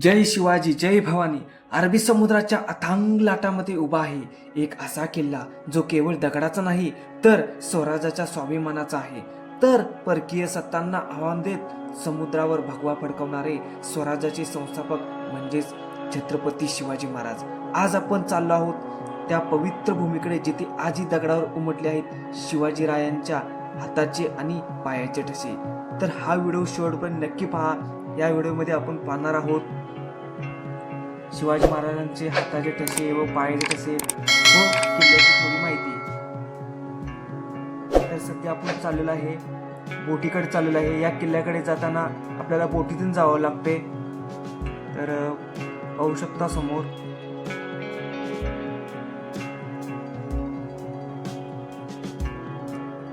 जय शिवाजी जय भवानी. अरबी समुद्राच्या अथांग लाटामध्ये उभा आहे. एक असा किल्ला जो केवळ दगडाचा नाही तर स्वराजाच्या स्वाभिमानाचा आहे. तर परकीय सत्तांना आव्हान देत समुद्रावर भगवा फडकवणारे स्वराजाचे संस्थापक म्हणजेच छत्रपती शिवाजी महाराज. आज आपण चाललो आहोत त्या पवित्र भूमीकडे जिथे आजी दगडावर उमटले आहेत शिवाजीरायांच्या हाताचे आणि पायाचे ठसे. तर हा व्हिडिओ शेवटपर्यंत नक्की पहा. या व्हिडिओमध्ये आपण पाहणार आहोत शिवाजी महाराजांचे हाताचे ठसे व पायाचे ठसे व किल्ल्याची थोडी माहिती. तर सध्या आपण चाललेलो आहे बोटीकडे चाललेलो आहे. या किल्ल्याकडे जाताना आपल्याला बोटीतून जावं लागते. तर पाहू शकता समोर.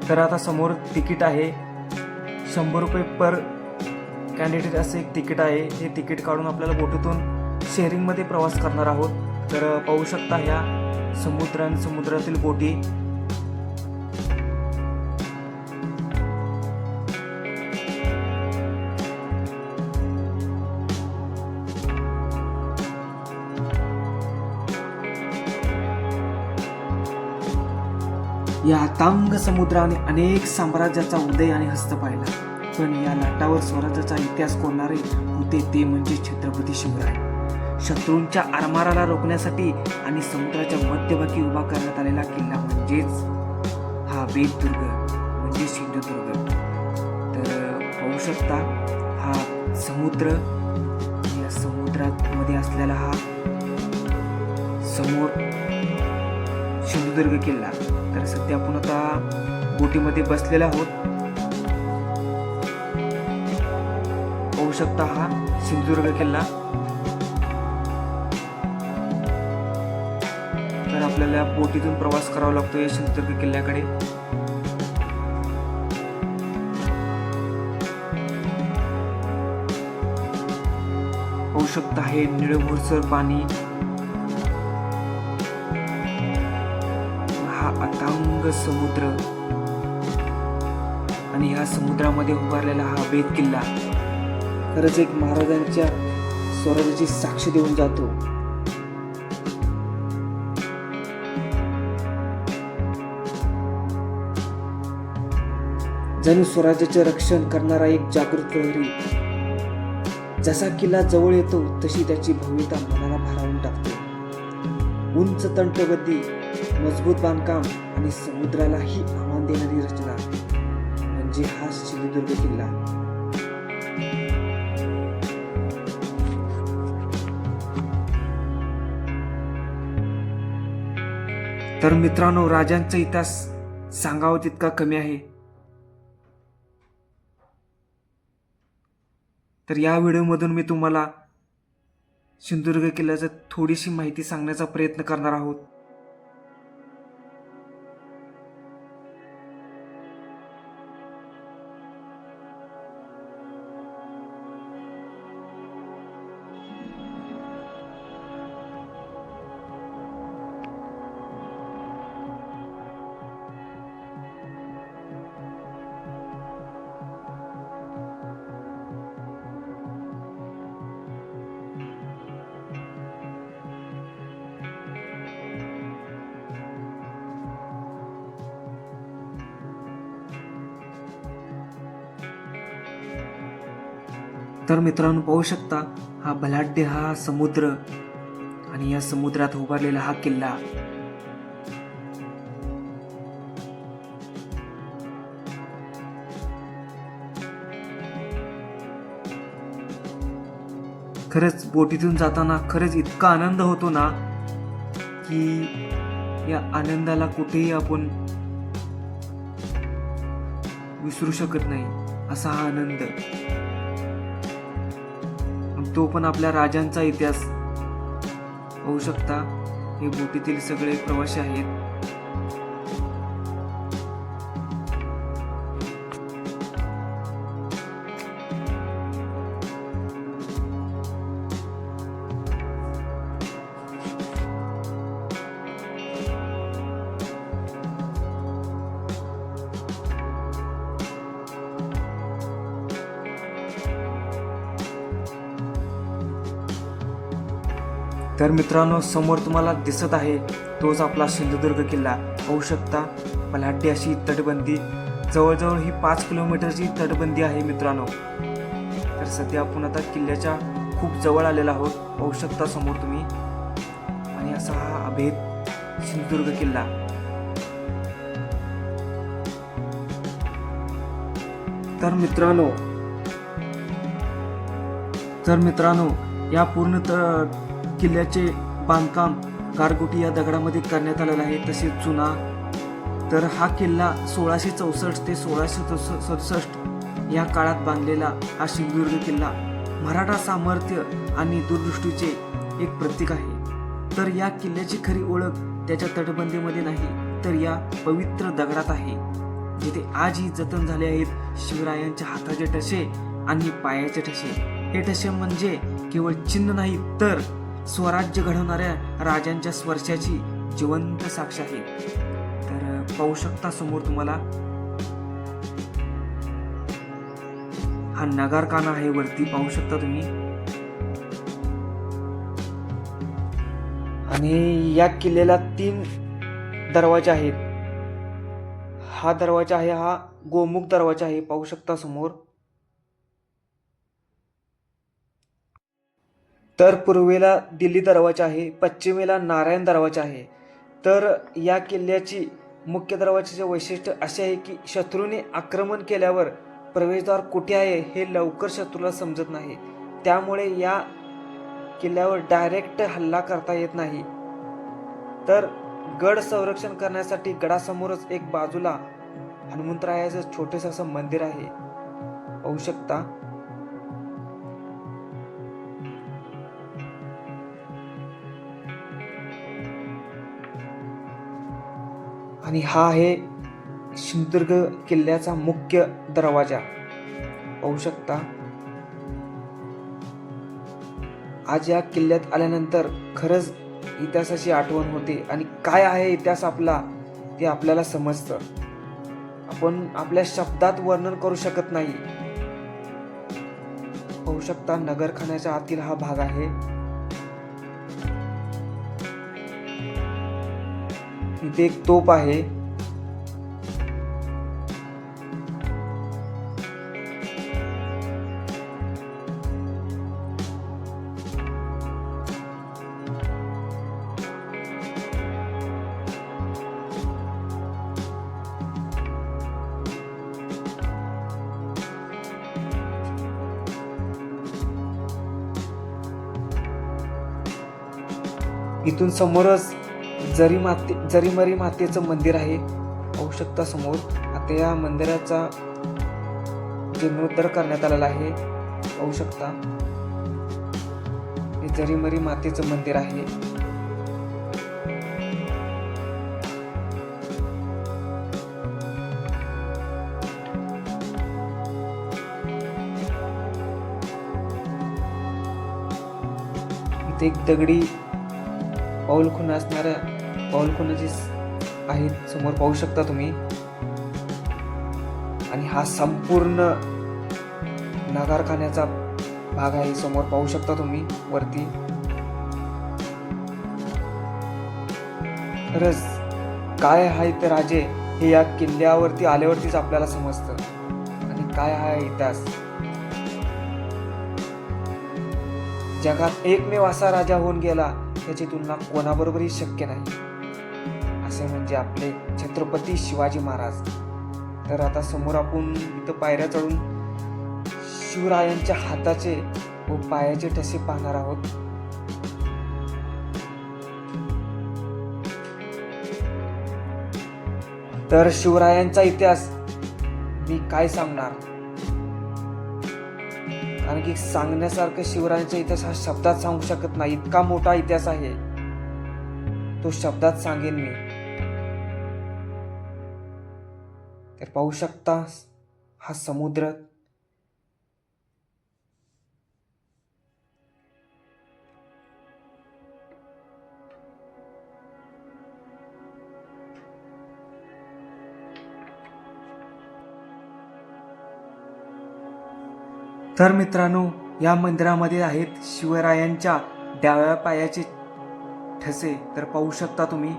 तर आता समोर तिकीट आहे. शंभर रुपये पर कॅन्डिडेट असं एक तिकीट आहे. हे तिकीट काढून आपल्याला बोटीतून शेअरिंगमध्ये प्रवास करणार आहोत. तर पाहू शकता ह्या समुद्र आणि समुद्रातील बोटी. या तांग समुद्राने अनेक साम्राज्याचा उदय आणि हस्त पाहिला. पण या लाटावर स्वराज्याचा इतिहास कोरणारे होते ते म्हणजे छत्रपती शिवराय. शत्रूंच्या आरमाराला रोखण्यासाठी आणि समुद्राच्या मध्यभागी उभा करण्यात आलेला किल्ला म्हणजेच हा बेतदुर्ग म्हणजे सिंधुदुर्ग. तर पाहू शकता हा समुद्र या समुद्रात मध्ये असलेला हा समोर सिंधुदुर्ग किल्ला. तर सध्या आपण आता बोटीमध्ये बसलेला आहोत. शकता हा सिंधुदुर्ग किल्ला. तर आपल्याला बोटीतून प्रवास करावा लागतो या सिंधुदुर्ग किल्ल्याकडे. पाहू शकता हे निळभोरसर पाणी. हा अथांग समुद्र. आणि ह्या समुद्रामध्ये उभारलेला हा वेद किल्ला. खरंच एक महाराजांच्या स्वराज्याची साक्ष देऊन जातो. जणू स्वराज्याचे रक्षण करणारा एक जागृत प्रहरी जसा किल्ला जवळ येतो तशी त्याची भव्यता मनाला भारावून टाकते. उंच तंटबद्दी मजबूत बांधकाम आणि समुद्रालाही आव्हान देणारी रचना म्हणजे हा सिंधुदुर्ग किल्ला. तर मित्रांनो राजांचा इतिहास सांगावा तितका कमी आहे. तर या व्हिडिओमधून मी तुम्हाला सिंधुदुर्ग किल्ल्याचं थोडीशी माहिती सांगण्याचा प्रयत्न करणार आहोत. तर मित्रांनो पाहू शकता हा बलाढ्य हा समुद्र आणि या समुद्रात उभारलेला हा किल्ला. खरंच बोटीतून जाताना खरंच इतका आनंद होतो ना की या आनंदाला कुठेही आपण विसरू शकत नाही असा हा आनंद. तो पण आपल्या राजांचा इतिहास. होऊ शकता. हे बोटीतील सगळे प्रवासी आहेत. तर मित्रांनो समोर तुम्हाला दिसत आहे तोच आपला सिंधुदुर्ग किल्ला. पाहू शकता बलाढ्य अशी तटबंदी. जवळजवळ ही पाच किलोमीटरची तटबंदी आहे मित्रांनो. तर सध्या आपण आता किल्ल्याच्या खूप जवळ आलेलो आहोत. पाहू शकता समोर तुम्ही. आणि असा हा अभेद सिंधुदुर्ग किल्ला. तर मित्रांनो तर मित्रांनो या पूर्ण त किल्ल्याचे बांधकाम गारगोटी या दगडामध्ये करण्यात आलेलं आहे तसेच चुना तर हा किल्ला सोळाशे चौसष्ट ते सोळाशे चौस- सदुसष्ट या काळात बांधलेला हा सिंधुदुर्ग किल्ला मराठा सामर्थ्य आणि दूरदृष्टीचे एक प्रतीक आहे. तर या किल्ल्याची खरी ओळख त्याच्या तटबंदीमध्ये नाही तर या पवित्र दगडात आहे जिथे आजही जतन झाले आहेत शिवरायांच्या हाताचे ठसे आणि पायाचे ठसे. हे ठसे म्हणजे केवळ चिन्ह नाही तर स्वराज्य घडवणाऱ्या राजांच्या स्पर्शाची जिवंत साक्ष आहे. तर पाहू शकता समोर तुम्हाला. हा नगारखाना आहे वरती पाहू शकता तुम्ही. आणि या किल्ल्याला तीन दरवाजे आहेत. हा दरवाजा आहे हा गोमुख दरवाजा आहे पाहू शकता समोर. तर पूर्वेला दिल्ली दरवाजा आहे पश्चिमेला नारायण दरवाजा आहे. तर या किल्ल्याची मुख्य दरवाजाचे वैशिष्ट्य असे आहे की शत्रूने आक्रमण केल्यावर प्रवेशद्वार कुठे आहे हे लवकर शत्रूला समजत नाही. त्यामुळे या किल्ल्यावर डायरेक्ट हल्ला करता येत नाही. तर गड संरक्षण करण्यासाठी गडासमोरच एक बाजूला हनुमंतरायाचं छोटेसं असं मंदिर आहे. पाहू शकता. आणि हा आहे सिंधुदुर्ग किल्ल्याचा मुख्य दरवाजा. पाहू शकता. आज या किल्ल्यात आल्यानंतर खरंच इतिहासाची आठवण होते आणि काय आहे इतिहास आपला ते आपल्याला समजतं. आपण आपल्या शब्दात वर्णन करू शकत नाही. पाहू शकता नगरखान्याच्या आतील हा भाग आहे. इथे एक तोप आहे. इथून समोरच जरी माते जरीमरी मातेचं मंदिर आहे पाहू शकता समोर. आता या मंदिराचा जीर्णोद्धार करण्यात आलेला आहे पाहू शकता. हे जरीमरी मातेचं मंदिर आहे. इथे एक दगडी पाऊल खून असणाऱ्या पाऊल आहेत समोर पाहू शकता तुम्ही. आणि हा संपूर्ण नगारखान्याचा भाग आहे समोर पाहू शकता तुम्ही वरती. खरंच काय आहे ते राजे? हे या किल्ल्यावरती आल्यावरतीच आपल्याला समजतं. आणि काय आहे इतिहास? जगात एकमेव असा राजा होऊन गेला त्याची तुलना कोणाबरोबरही शक्य नाही. असे म्हणजे आपले छत्रपती शिवाजी महाराज. तर आता समोर आपण इथं पायऱ्या चढून शिवरायांच्या हाताचे व पायाचे ठसे पाहणार आहोत. तर शिवरायांचा इतिहास मी काय सांगणार? कारण की सांगण्यासारखं शिवरायांचा इतिहास हा शब्दात सांगू शकत नाही. इतका मोठा इतिहास आहे. तो शब्दात सांगेन मी. तर पाहू शकता हा समुद्र. तर मित्रांनो या मंदिरामध्ये आहेत शिवरायांच्या डाव्या पायाचे ठसे. तर पाहू शकता तुम्ही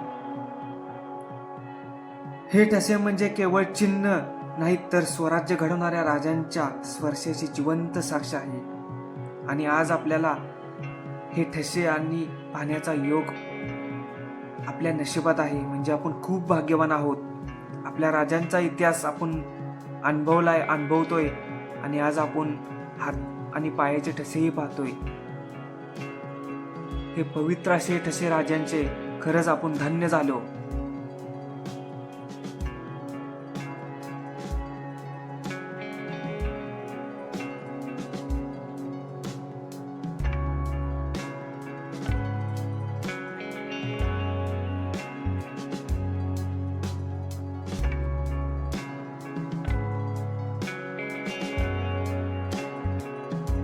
हे ठसे म्हणजे केवळ चिन्ह नाहीत तर स्वराज्य घडवणाऱ्या राजांच्या स्पर्शाची जिवंत साक्ष आहे. आणि आज आपल्याला हे ठसे आणि पाहण्याचा योग आपल्या नशिबात आहे. म्हणजे आपण खूप भाग्यवान आहोत. आपल्या राजांचा इतिहास आपण अनुभवलाय अनुभवतोय. आणि आज आपण हात आणि पायाचे ठसेही पाहतोय. हे पवित्र असे ठसे राजांचे खरंच आपण धन्य झालो.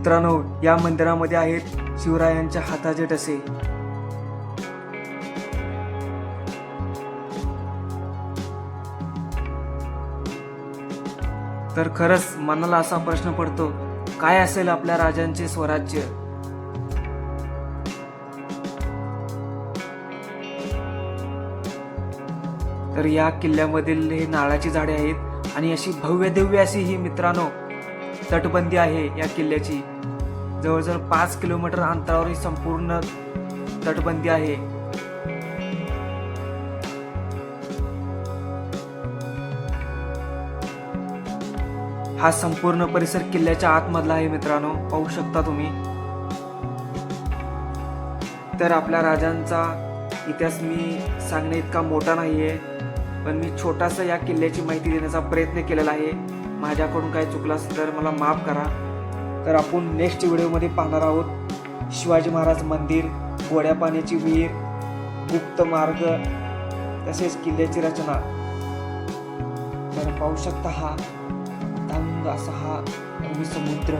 मित्रांनो या मंदिरामध्ये आहेत शिवरायांच्या हाताचे ठसे. तर खरंच मनाला असा प्रश्न पडतो काय असेल आपल्या राजांचे स्वराज्य? तर या किल्ल्यामधील हे नारळाची झाडे आहेत आणि अशी भव्य दिव्य अशी ही मित्रांनो तटबंदी आहे या किल्ल्याची. जवळजवळ पाच किलोमीटर अंतरावर ही संपूर्ण तटबंदी आहे. हा संपूर्ण परिसर किल्ल्याच्या आतमधला आहे मित्रांनो. पाहू शकता तुम्ही. तर आपल्या राजांचा इतिहास मी सांगणे इतका मोठा नाहीये. पण मी छोटासा या किल्ल्याची माहिती देण्याचा प्रयत्न केलेला आहे. माझ्याकडून काय चुकलं असेल तर मला माफ करा. तर आपण नेक्स्ट व्हिडिओमध्ये पाहणार आहोत. शिवाजी महाराज मंदिर गोड्या पाण्याची विहीर गुप्त मार्ग तसेच किल्ल्याची रचना. तर पाहू शकता हा तंग असा हा अरबी समुद्र.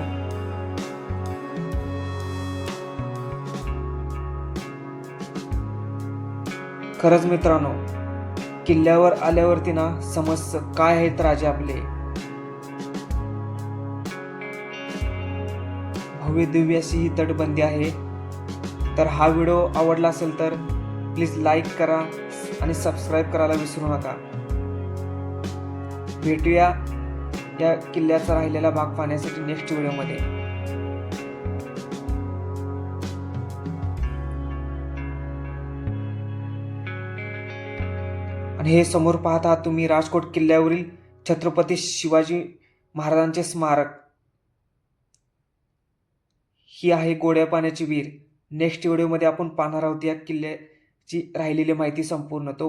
खरंच मित्रांनो किल्ल्यावर आल्यावरती ना समजतं काय आहेत राजे आपले? भव्य दिव्य अशी ही तटबंदी आहे. तर हा व्हिडिओ आवडला असेल तर प्लीज लाईक करा आणि सबस्क्राईब करायला विसरू नका. भेटूया या किल्ल्याचा राहिलेला भाग पाहण्यासाठी नेक्स्ट व्हिडिओमध्ये. आणि हे समोर पाहता तुम्ही राजकोट किल्ल्यावरील छत्रपती शिवाजी महाराजांचे स्मारक. ही आहे गोड्या पाण्याची विहीर. नेक्स्ट व्हिडिओमध्ये आपण पाहणार आहोत या किल्ल्याची राहिलेली माहिती संपूर्ण. तो